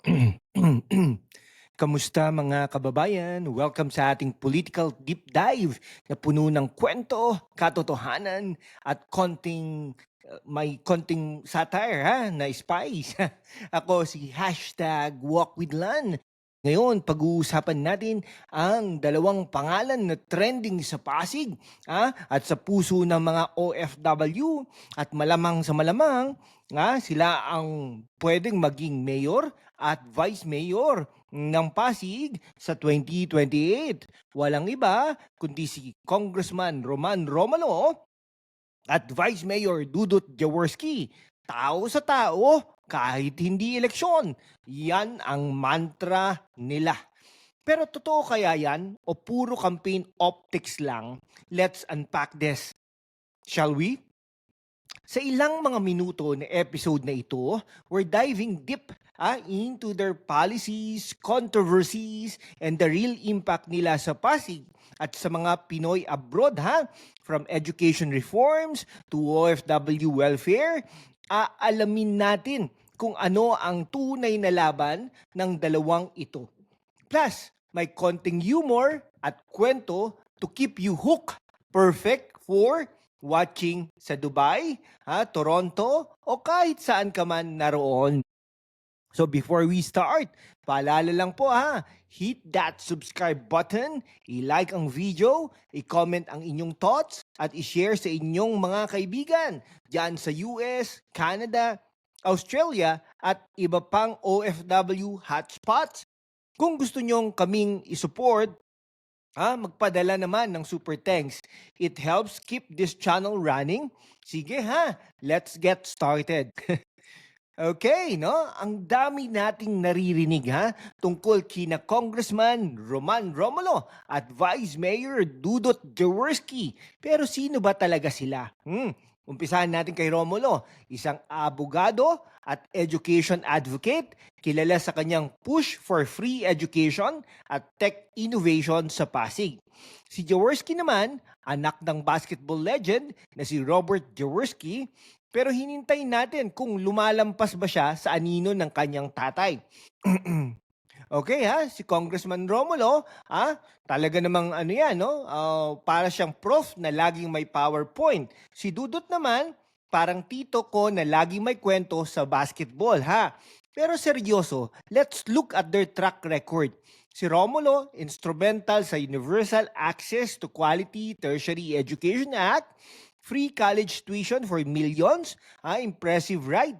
Kamusta mga kababayan? Welcome sa ating political deep dive na puno ng kwento, katotohanan at konting uh, may konting satire ha, na spice. Ako si hashtag Walk with Lan. Ngayon, pag-uusapan natin ang dalawang pangalan na trending sa Pasig ha, at sa puso ng mga OFW at malamang sa malamang nga sila ang pwedeng maging mayor at vice mayor ng Pasig sa 2028. Walang iba kundi si Congressman Roman Romano at Vice Mayor Dudut Jaworski. Tao sa tao kahit hindi eleksyon. Yan ang mantra nila. Pero totoo kaya yan o puro campaign optics lang? Let's unpack this. Shall we? Sa ilang mga minuto na episode na ito, we're diving deep ah, into their policies, controversies, and the real impact nila sa Pasig at sa mga Pinoy abroad ha. From education reforms to OFW welfare, aalamin natin kung ano ang tunay na laban ng dalawang ito. Plus, may konting humor at kwento to keep you hooked. Perfect for watching sa Dubai, ha, Toronto, o kahit saan ka man naroon. So before we start, paalala lang po ha, hit that subscribe button, i-like ang video, i-comment ang inyong thoughts, at i-share sa inyong mga kaibigan dyan sa US, Canada, Australia, at iba pang OFW hotspots. Kung gusto nyong kaming isupport, ah, magpadala naman ng super thanks. It helps keep this channel running. Sige ha, let's get started. Okay, no? Ang dami nating naririnig ha tungkol kina Congressman Roman Romulo at Vice Mayor Dudot Jaworski. Pero sino ba talaga sila? Hmm, umpisahan natin kay Romulo, isang abogado at education advocate, kilala sa kanyang push for free education at tech innovation sa Pasig. Si Jaworski naman, anak ng basketball legend na si Robert Jaworski, pero hinintay natin kung lumalampas ba siya sa anino ng kanyang tatay. okay ha, si Congressman Romulo, ha, talaga namang ano yan, no? Ah, para siyang prof na laging may PowerPoint. Si Dudot naman, parang tito ko na laging may kwento sa basketball, ha? Pero seryoso, let's look at their track record. Si Romulo, instrumental sa Universal Access to Quality Tertiary Education Act, free college tuition for millions, ah, impressive right.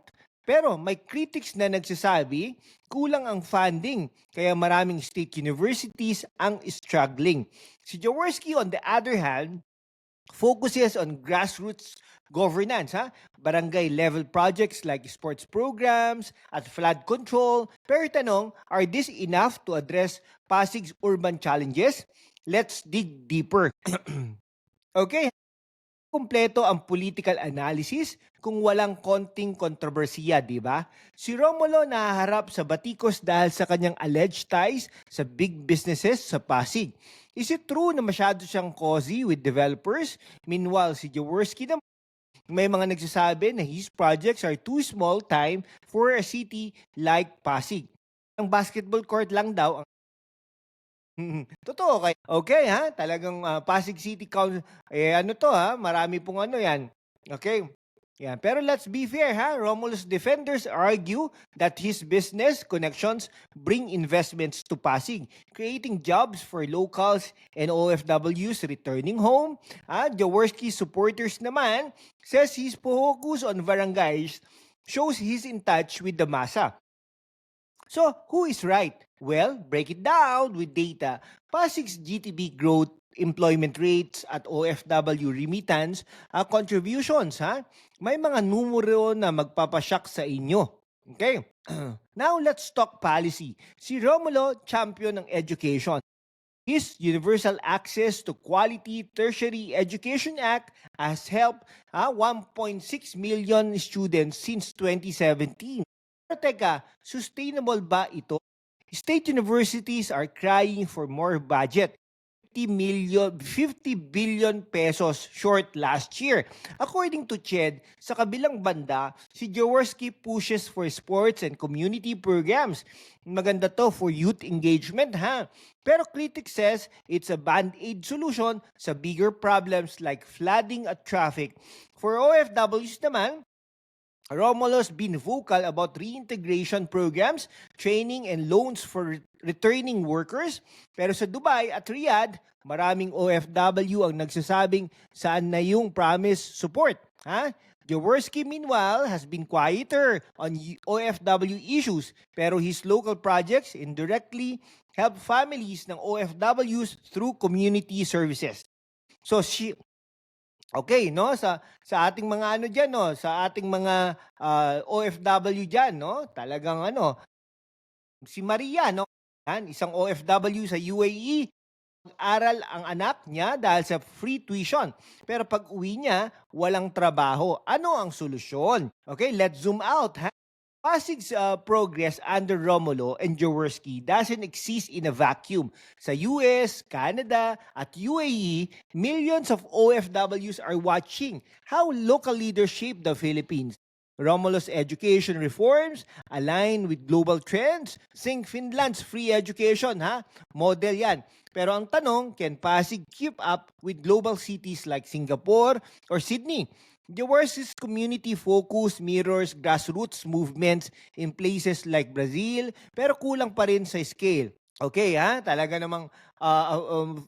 Pero may critics na nagsasabi, kulang ang funding, kaya maraming state universities ang struggling. Si Jaworski on the other hand, focuses on grassroots governance, ha? barangay level projects like sports programs at flood control. Pero tanong, are these enough to address Pasig's urban challenges? Let's dig deeper. okay, kumpleto ang political analysis kung walang konting kontrobersiya, di ba? Si Romulo nahaharap sa batikos dahil sa kanyang alleged ties sa big businesses sa Pasig. Is it true na masyado siyang cozy with developers? Meanwhile, si Jaworski naman may mga nagsasabi na his projects are too small time for a city like Pasig. Ang basketball court lang daw ang Totoo kay Okay ha, talagang ah, Pasig City Council eh ano to ha, marami pong ano 'yan. Okay? Yan. Pero let's be fair ha, Romulus defenders argue that his business connections bring investments to Pasig, creating jobs for locals and OFWs returning home. Ah, Jaworski supporters naman says his focus on barangays shows he's in touch with the masa. So, who is right? Well, break it down with data. Pasig's GTB growth, employment rates at OFW remittance, ah, contributions, ha? May mga numero na magpapasyak sa inyo. Okay? Now, let's talk policy. Si Romulo, champion ng education. His Universal Access to Quality Tertiary Education Act has helped ah, 1.6 million students since 2017. Pero teka, sustainable ba ito? State universities are crying for more budget. million 50 billion pesos short last year. According to CHED, sa kabilang banda, si Jaworski pushes for sports and community programs. Maganda to for youth engagement ha. Pero critics says it's a band-aid solution sa bigger problems like flooding at traffic. For OFWs naman, Romulo's been vocal about reintegration programs, training, and loans for re- returning workers. Pero sa Dubai at Riyadh, maraming OFW ang nagsasabing saan na yung promise support. Ha? Jaworski, meanwhile, has been quieter on OFW issues, pero his local projects indirectly help families ng OFWs through community services. So, she, Okay, no? Sa sa ating mga ano diyan, no? Sa ating mga ah, OFW diyan, no? Talagang ano, si Maria, no? Yan, isang OFW sa UAE. Aral ang anak niya dahil sa free tuition. Pero pag uwi niya, walang trabaho. Ano ang solusyon? Okay, let's zoom out. Ha? Pasig's uh, progress under Romulo and Jaworski doesn't exist in a vacuum. Sa US, Canada, at UAE, millions of OFWs are watching how local leaders shape the Philippines. Romulo's education reforms align with global trends. Think Finland's free education, ha? Model yan. Pero ang tanong, can Pasig keep up with global cities like Singapore or Sydney? Jaworski's community focus mirrors grassroots movements in places like Brazil, pero kulang pa rin sa scale. Okay, ha? Talaga namang, ah, um,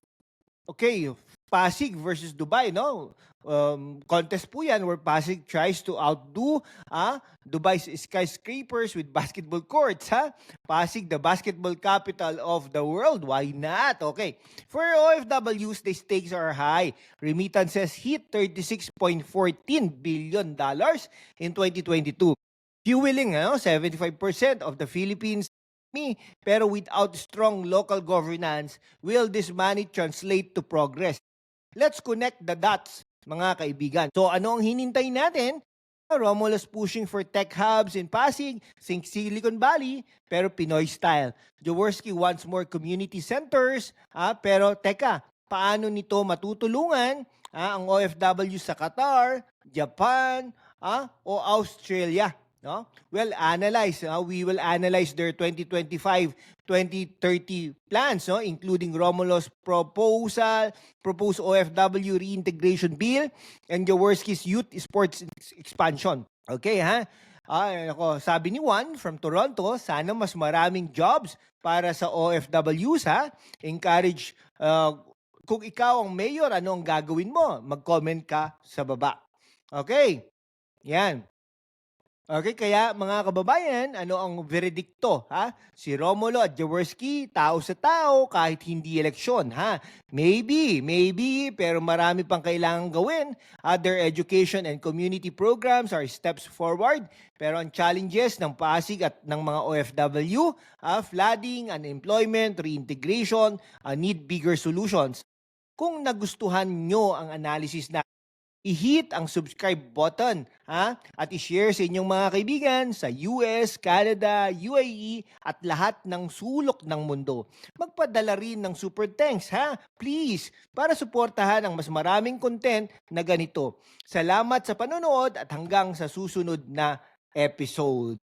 okay, Pasig versus Dubai, no? Um, contest po yan where Pasig tries to outdo ah, Dubai's skyscrapers with basketball courts, ha? Pasig, the basketball capital of the world. Why not? Okay. For OFWs, the stakes are high. Remittances hit $36.14 billion in 2022. Fueling ano, 75% of the Philippines economy. Pero without strong local governance, will this money translate to progress? Let's connect the dots, mga kaibigan. So ano ang hinintay natin? Romulus pushing for tech hubs in Pasig, think Silicon Valley, pero Pinoy style. Jaworski wants more community centers, ah, pero teka, paano nito matutulungan ah, ang OFW sa Qatar, Japan, ah, o Australia? No? Well, analyze. ah, we will analyze their 2025-2030 plans, no? including Romulo's proposal, proposed OFW reintegration bill, and Jaworski's youth sports ex- expansion. Okay, ha? Ah, ako, sabi ni Juan from Toronto, sana mas maraming jobs para sa OFWs, ha? Encourage, uh, kung ikaw ang mayor, ano ang gagawin mo? Mag-comment ka sa baba. Okay? Yan. Okay, kaya mga kababayan, ano ang veredikto, ha? Si Romulo at Jaworski, tao sa tao kahit hindi eleksyon, ha? Maybe, maybe, pero marami pang kailangan gawin. Other education and community programs are steps forward, pero ang challenges ng Pasig at ng mga OFW, ah, flooding, unemployment, reintegration, ah, need bigger solutions. Kung nagustuhan nyo ang analysis na i-hit ang subscribe button ha? at i-share sa inyong mga kaibigan sa US, Canada, UAE at lahat ng sulok ng mundo. Magpadala rin ng super thanks ha, please, para suportahan ang mas maraming content na ganito. Salamat sa panonood at hanggang sa susunod na episode.